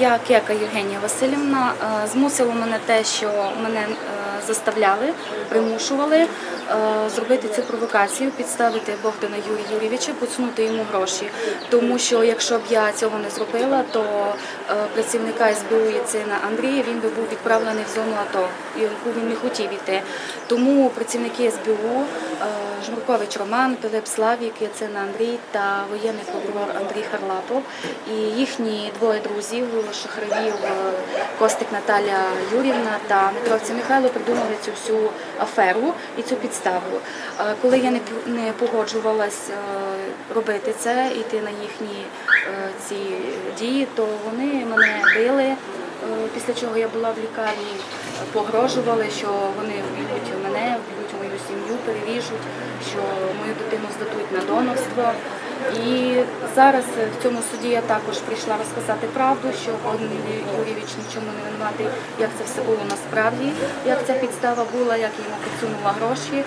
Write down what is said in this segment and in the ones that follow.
Я Кека Євгенія Васильівна е, змусило мене те, що мене е, заставляли, примушували е, зробити цю провокацію, підставити Богдана Юрія Юрійовича, поцнути йому гроші. Тому що якщо б я цього не зробила, то працівника СБУ Яцина Андрія він би був відправлений в зону АТО, яку він не хотів іти. Тому працівники СБУ Жмуркович Роман, Пилип Славік, Яцина Андрій та воєнний прокурор Андрій Харлапов і їхні двоє друзів, шахраїв е, Костик Наталя Юрівна та Митровці Михайло придумали цю всю аферу і цю підставу. Е, Коли я не погоджувалась е, робити це, йти на їхні ці дії, то вони мене били. Після чого я була в лікарні, погрожували, що вони вб'ють мене, вб'ють мою сім'ю, переріжуть, що мою дитину здадуть на донорство. І зараз е, в цьому суді я також прийшла розказати правду, що Богдан Юрійович нічому не винуватий, як це все було насправді, як ця підстава була, як йому підсунула гроші.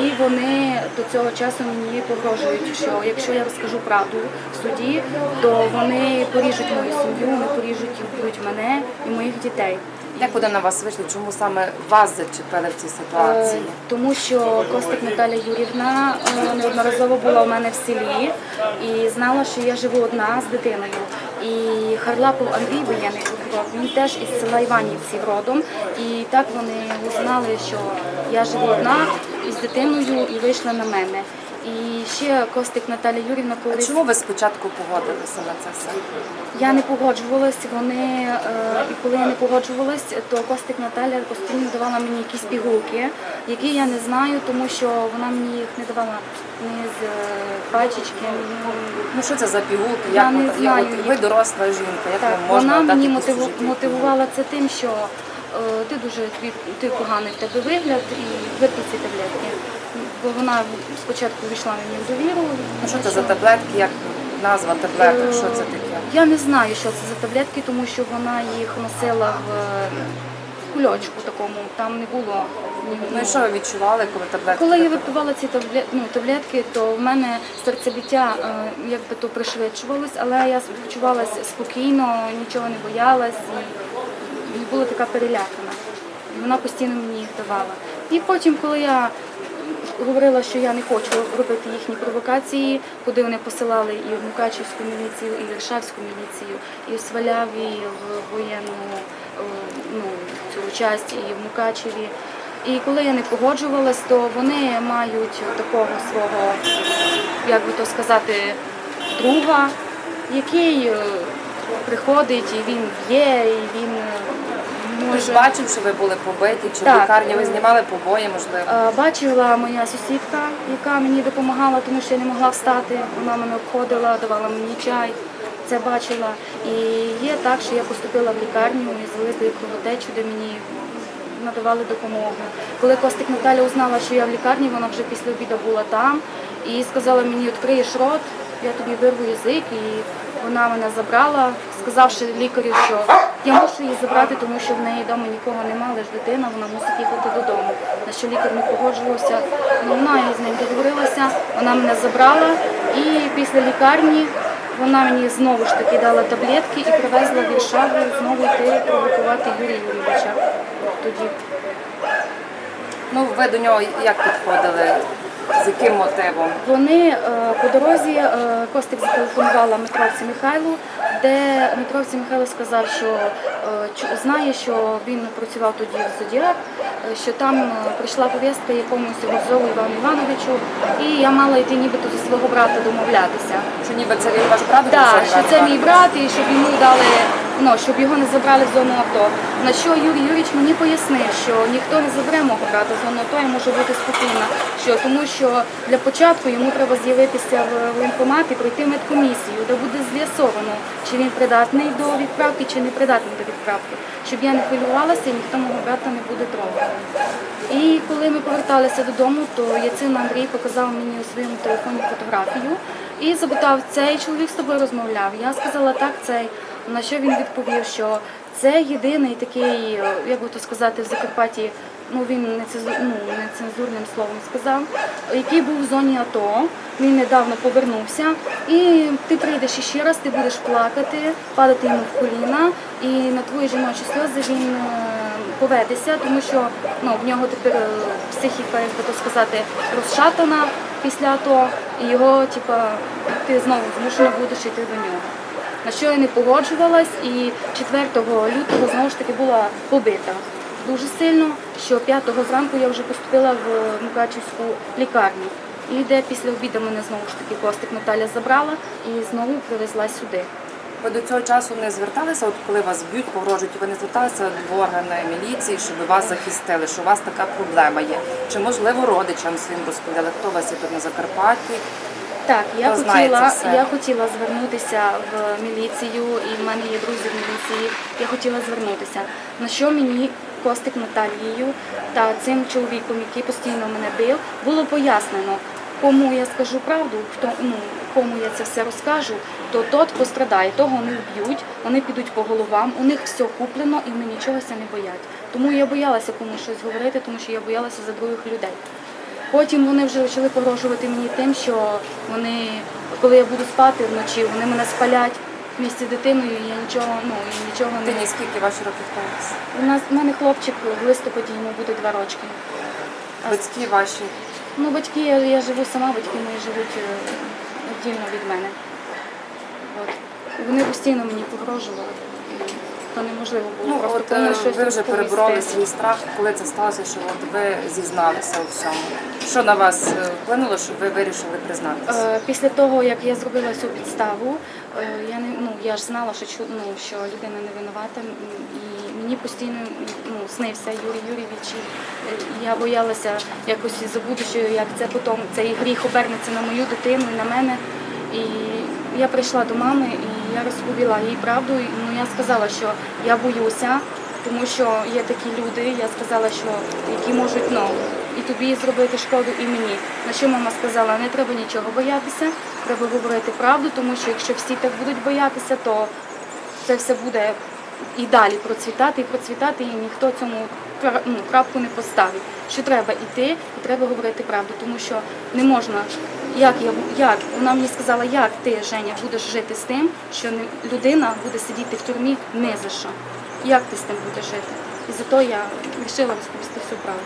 І вони до цього часу мені погрожують, що якщо я розкажу правду в суді, то вони поріжуть мою сім'ю, вони поріжуть мене і моїх дітей. Як вони на вас вийшли? Чому саме вас зачепили в цій ситуації? Е, Тому що Костик Наталя Юрівна е, неодноразово була у мене в селі і знала, що я живу одна з дитиною. І Харлапов Андрій, воєнний він теж із села Іванівців родом. І так вони узнали, що я живу одна із дитиною і вийшли на мене. І ще Костик Наталя Юрівна, А коли чому ви спочатку погодилися на це все? я не погоджувалась, вони е, і коли я не погоджувалась, то Костик Наталя постійно давала мені якісь пігулки, які я не знаю, тому що вона мені їх не давала ні з е, пачечки. Ну що це за пігулки? Я Як не знаю от ви доросла жінка, як Так, можна вона дати мені мотивувала це тим, що ти дуже ти поганий в тебе вигляд і випий ці таблетки. Бо вона спочатку війшла мені в довіру. Ну що це за таблетки, як назва таблеток, що це таке? Я не знаю, що це за таблетки, тому що вона їх носила в е, кульочку такому, там не було. Ну і що ви відчували, коли таблетки? Коли я випивала ці табле- ну, таблетки, то в мене серцебиття е, якби то пришвидшувалось, але я почувалася спокійно, нічого не боялась і була така перелякана. Вона постійно мені їх давала. І потім, коли я говорила, що я не хочу робити їхні провокації, куди вони посилали і в Мукачівську міліцію, і в Іршавську міліцію, і в Сваляві, в воєнну ну, цю часть, і в Мукачеві. І коли я не погоджувалась, то вони мають такого свого, як би то сказати, друга, який е, приходить і він б'є, і він Хтось бачив, що ви були побиті, чи в лікарні ви знімали побої, можливо. Е, Бачила моя сусідка, яка мені допомагала, тому що я не могла встати. Вона мене обходила, давала мені чай. Це бачила. І є так, що я поступила в лікарню із великою кровотечею, де мені надавали допомогу. Коли Костик Наталя узнала, що я в лікарні, вона вже після обіду була там і сказала мені, відкриєш рот, я тобі вирву язик. І вона мене забрала, сказавши лікарю, що я мушу її забрати, тому що в неї вдома нікого немає, лише дитина, вона мусить їхати додому. На що лікар не погоджувався. Ну, вона з ним договорилася, вона мене забрала і після лікарні вона мені знову ж таки дала таблетки і привезла в Віршаву знову йти провокувати Юрія Юрійовича. Тоді Ну ви до нього як підходили? З яким мотивом? Вони е, по дорозі е, Костик зателефонувала Митровці Михайлу, де Митровці Михайло сказав, що е, знає, що він працював тоді в Зодіак, що там прийшла повістка якомусь Гузову Івану Івановичу, і я мала йти нібито зі свого брата домовлятися. Що ніби це він ваш брат? Так, Гусар що це мій брат, і щоб йому дали, ну щоб його не забрали в зону АТО. На що Юрій Юрійович мені пояснив, що ніхто не забере мого брата з зону АТО, я можу бути спокійна. Що тому, що для початку йому треба з'явитися в воєнкомат і пройти медкомісію, де буде з'ясовано, чи він придатний до відправки, чи не придатний до відправки. Щоб я не хвилювалася, і ніхто мого брата не буде трогати. І коли ми поверталися додому, то Яцин Андрій показав мені у своєму телефоні фотографію і запитав, цей чоловік з тобою розмовляв. Я сказала, так, цей. На що він відповів, що це єдиний такий, е, як би то сказати, в Закарпатті ну він нецензу- ну, нецензурним словом сказав, який був в зоні АТО. Він недавно повернувся, і ти прийдеш іще раз, ти будеш плакати, падати йому в коліна, і на твої жіночі сльози він е, поведеться, тому що ну, в нього тепер е, психіка, як би то сказати, розшатана після АТО, і його, типа, ти знову змушена будеш йти до нього. На що я не погоджувалась, і 4 лютого знову ж таки була побита дуже сильно, що 5 зранку я вже поступила в Мукачівську лікарню. І де після обіду мене знову ж таки Костик Наталя забрала і знову привезла сюди. Ви до цього часу не зверталися, от коли вас б'ють, погрожують, ви не зверталися в органи міліції, щоб вас захистили, що у вас така проблема є? Чи можливо родичам своїм розповіли, хто у вас є тут на Закарпатті? Так, я Хто знає хотіла, це все? я хотіла звернутися в міліцію, і в мене є друзі в міліції. Я хотіла звернутися. На що мені Костик Наталією та цим чоловіком, який постійно мене бив, було пояснено. Кому я скажу правду, хто ну кому я це все розкажу, то тот пострадає, того не вб'ють, вони підуть по головам, у них все куплено і вони нічогося не боять. Тому я боялася комусь щось говорити, тому що я боялася за других людей. Потім вони вже почали погрожувати мені тим, що вони, коли я буду спати вночі, вони мене спалять в місті з дитиною, і я нічого, ну і нічого не ні скільки ваші років хлопець? у нас у мене хлопчик в листопаді йому буде два рочки. Батьки ваші. Ну, батьки, я, я живу сама, батьки мої живуть е, віддільно від мене. От. Вони постійно мені погрожували. То неможливо було Ну, просто от щось ви вже розповісти. перебороли свій страх, коли це сталося, що от ви зізналися у всьому. Що на вас е, вплинуло, що ви вирішили признатися? Е, Після того, як я зробила цю підставу, е, я не ну я ж знала, що ну, що людина не винувата, і мені постійно ну, снився Юрій Юрійович. і, Я боялася якось за будущою, як це потім цей гріх обернеться на мою дитину і на мене. І я прийшла до мами і я розповіла їй правду. Ну я сказала, що я боюся, тому що є такі люди. Я сказала, що які можуть ну, і тобі зробити шкоду, і мені. На що мама сказала, не треба нічого боятися, треба говорити правду, тому що якщо всі так будуть боятися, то це все буде і далі процвітати, і процвітати, і ніхто цьому ну, крапку не поставить. Що треба йти і треба говорити правду, тому що не можна. Як я як вона мені сказала, як ти, Женя, будеш жити з тим, що не- людина буде сидіти в тюрмі не за що. Як ти з тим будеш жити? І зато я вирішила розповісти всю правду.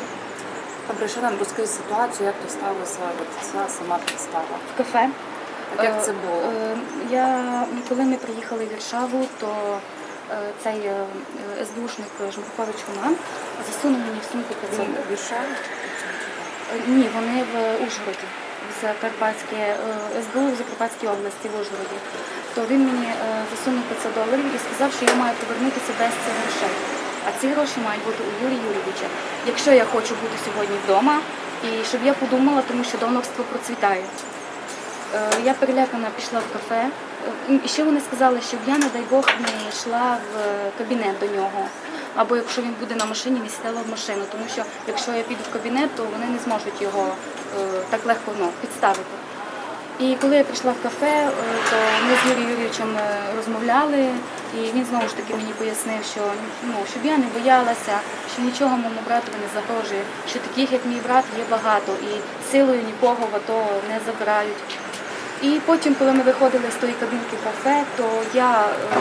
Добре, що нам розкажи ситуацію, як то сталося, ця сама підстава. В кафе як Е, це було? е, Я коли ми приїхали в Варшаву, то е, цей е, е, СБУшник Жмухович Роман засунув мені в сумку 500 Він? Е, Ні, вони в Ужгороді, в Закарпатській е, СБУ в Закарпатській області в Ужгороді. То він мені е, засунув 500 доларів і сказав, що я маю повернутися без цих грошей. А ці гроші мають бути у Юрія Юрійовича. Якщо я хочу бути сьогодні вдома, і щоб я подумала, тому що донорство процвітає. Е, Я перелякана пішла в кафе. Е, І ще вони сказали, щоб я, не дай Бог, не йшла в кабінет до нього. Або якщо він буде на машині, не сідала в машину. Тому що якщо я піду в кабінет, то вони не зможуть його е, так легко ну, підставити. І коли я прийшла в кафе, е, то ми з Юрієм Юрійовичем е, розмовляли, і він знову ж таки мені пояснив, що ну, щоб я не боялася, що нічого моєму братові не загрожує, що таких, як мій брат, є багато, і силою нікого в АТО не забирають. І потім, коли ми виходили з тої кабінки кафе, то я е,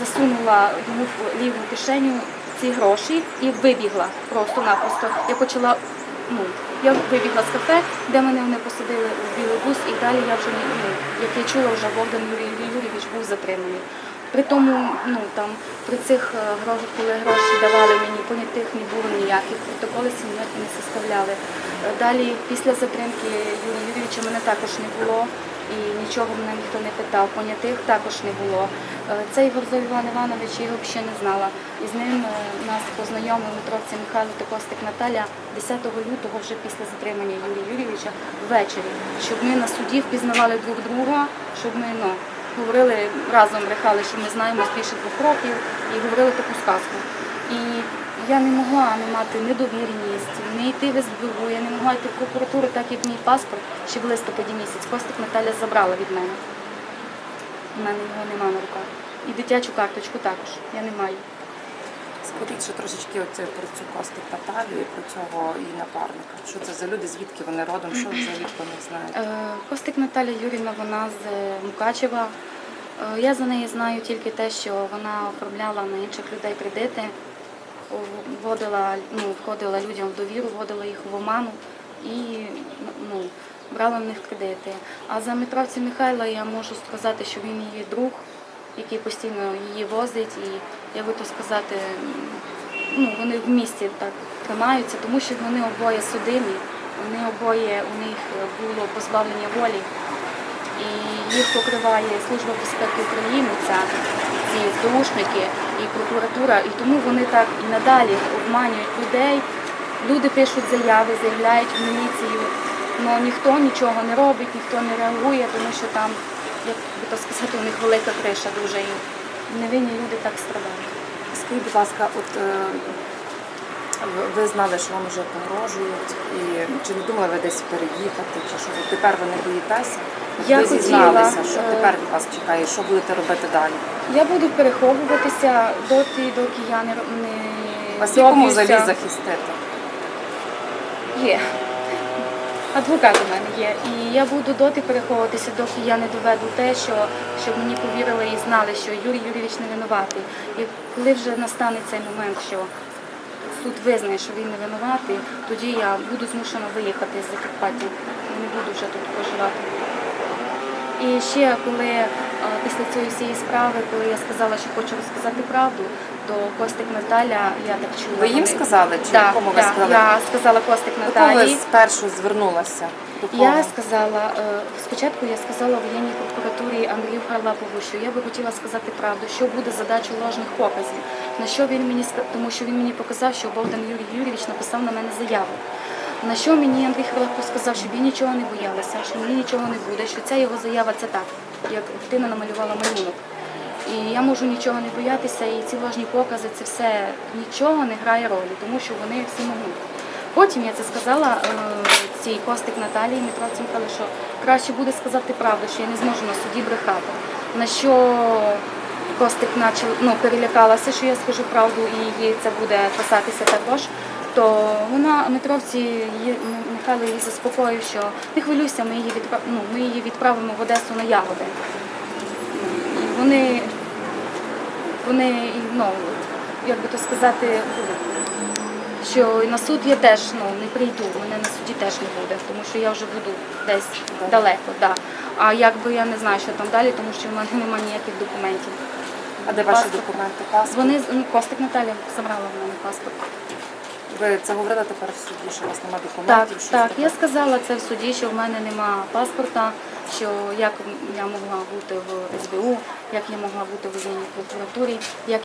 засунула йому в ліву кишеню ці гроші і вибігла просто-напросто. Я почала, ну, я вибігла з кафе, де мене вони посадили у білий бус, і далі я вже ну, як я чула, вже Богдан Юрій Юрійович був затриманий. При тому, ну там при цих е, грошах, коли гроші давали мені, понятих не було ніяких, протоколи ніякі не составляли. Е, Далі, після затримки Юрія Юрійовича, мене також не було і нічого мене ніхто не питав. Понятих також не було. Е, Цей Горзов Іван Іванович я його взагалі не знала. І з ним нас познайомив Митровці Михайло та Костик Наталя 10 лютого, вже після затримання Юрія Юрійовича, ввечері, щоб ми на суді впізнавали друг друга, щоб ми ну, говорили разом, брехали, що ми знаємо більше двох років, і говорили таку сказку. І я не могла не мати недовіреність, не йти в СБУ, я не могла йти в прокуратуру, так як мій паспорт ще в листопаді місяць. Костик Наталя забрала від мене. У мене його нема на руках. І дитячу карточку також. Я не маю. Ще трошечки оце про цю Костик Наталію, про цього її напарника. Що це за люди, звідки вони родом, що взагалі про них знаєте? Е, Костик Наталя Юрівна, вона з е, Мукачева. Е, Я за неї знаю тільки те, що вона оформляла на інших людей кредити, вводила, ну, входила людям в довіру, вводила їх в оману і ну, брала в них кредити. А за Митровця Михайла я можу сказати, що він її друг, який постійно її возить, і я би то сказати, ну, вони в місті так тримаються, тому що вони обоє судимі, вони обоє у них було позбавлення волі. І їх покриває Служба безпеки України, ця, ці СБУшники і прокуратура, і тому вони так і надалі обманюють людей. Люди пишуть заяви, заявляють в міліцію, але ніхто нічого не робить, ніхто не реагує, тому що там, як би то сказати, у них велика криша дуже і невинні люди так страдають. Скажіть, будь ласка, от е, ви- знали, що вам вже погрожують, і чи не думали ви десь переїхати, чи що тепер ви не боїтеся? Я ви хотіла, зізналися, що е, тепер від вас чекає, що будете робити далі? Я буду переховуватися доти, доки я не, не Вас є кому взагалі захистити? Є. Адвокат у мене є. І я буду доти переховуватися, доки я не доведу те, що щоб мені повірили і знали, що Юрій Юрійович не винуватий. І коли вже настане цей момент, що суд визнає, що він не винуватий, тоді я буду змушена виїхати з Закарпаття. Не буду вже тут проживати. І ще коли після цієї всієї справи, коли я сказала, що хочу розказати правду, то Костик Наталя, я так чула. Ви їм сказали, чи Да, кому ви да, сказали? Я сказала Костик До кого ви спершу звернулася? До кого? Я сказала, е, спочатку я сказала воєнній прокуратурі Андрію Харлапову, що я би хотіла сказати правду, що буде задача ложних показів. На що він мені тому що він мені показав, що Богдан Юрій Юрійович написав на мене заяву. На що мені Андрій Харлапов сказав, щоб я нічого не боялася, що мені нічого не буде, що ця його заява це так, як дитина намалювала малюнок. І я можу нічого не боятися, і ці ложні покази, це все нічого не грає ролі, тому що вони всі можуть. Потім я це сказала е, цій Костик Наталії Митровці Михайло, що краще буде сказати правду, що я не зможу на суді брехати. На що Костик начал, ну, перелякалася, що я скажу правду, і їй це буде писатися також. То вона Митровці її Михайло її заспокоїв, що не хвилюйся, ми її відпра... ну, ми її відправимо в Одесу на ягоди. Вони, вони, ну, як би то сказати, що на суд я теж ну, не прийду, мене на суді теж не буде, тому що я вже буду десь далеко. Да. А якби я не знаю, що там далі, тому що в мене немає ніяких документів. А де ваші паспорт. документи? Паспорт? Вони ну, Костик Наталя забрала в мене паспорт. Ви це говорили тепер в суді, що у вас немає документів? Так, так. таке? Я сказала це в суді, що в мене немає паспорта, що як я могла бути в СБУ, як я могла бути в воєнній прокуратурі, як